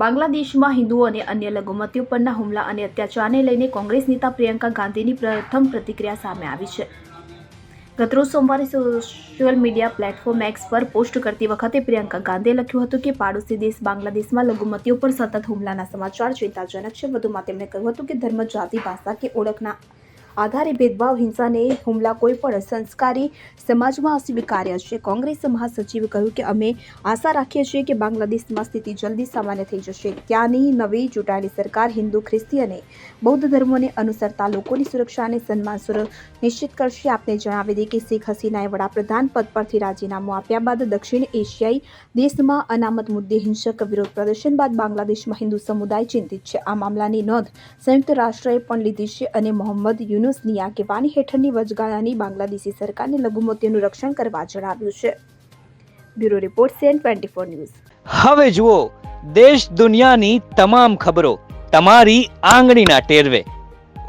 બાંગ્લાદેશમાં હિન્દુઓ અને અન્ય લઘુમતીઓ પરના હુમલા અને અત્યાચારને લઈને કોંગ્રેસ નેતા પ્રિયંકા ગાંધીની પ્રથમ પ્રતિક્રિયા સામે આવી છે. ગતરોજ સોમવારે સોશિયલ મીડિયા પ્લેટફોર્મ એક્સ પર પોસ્ટ કરતી વખતે પ્રિયંકા ગાંધીએ લખ્યું હતું કે પાડોશી દેશ બાંગ્લાદેશમાં લઘુમતીઓ પર સતત હુમલાના સમાચાર ચિંતાજનક છે. વધુમાં તેમણે કહ્યું હતું કે ધર્મ, જાતિ, ભાષા કે ઓળખના આધારે ભેદભાવ હિંસાને હુમલા કોઈ પણ સંસ્કારી સમાજમાં અસ્વીકાર્ય છે. કોંગ્રેસ મહાસચિવે કહ્યું કે અમે આશા રાખીએ છીએ કે બાંગ્લાદેશમાં સ્થિતિ જલ્દી સામાન્ય થઈ જશે. ત્યાંની નવી ચૂંટાયેલી સરકાર હિન્દુ, ખ્રિસ્તી અને બૌદ્ધ ધર્મોને અનુસરતા લોકોની સુરક્ષા અને સન્માન સુનિશ્ચિત કરશે. આપને જણાવી દઈએ કે શેખ હસીનાએ વડાપ્રધાન પદ પરથી રાજીનામું આપ્યા બાદ દક્ષિણ એશિયાઈ દેશમાં અનામત મુદ્દે હિંસક વિરોધ પ્રદર્શન બાદ બાંગ્લાદેશમાં હિન્દુ સમુદાય ચિંતિત છે. આ મામલાની નોંધ સંયુક્ત રાષ્ટ્રએ પણ લીધી છે અને મોહમ્મદ યુનુસની આગેવાની હેઠળની વચગાળાની બાંગ્લાદેશી સરકારને લઘુમતીઓનું રક્ષણ કરવા જણાવ્યું છે. Bureau report CN twenty four news. હવે જુઓ, દેશ દુનિયાની તમામ ખબરો તમારી આંગળીના ટેરવે.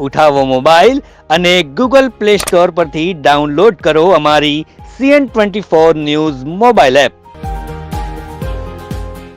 ઉઠાવો મોબાઈલ અને ગૂગલ પ્લે સ્ટોર પરથી ડાઉનલોડ કરો અમારી CN twenty four news mobile app.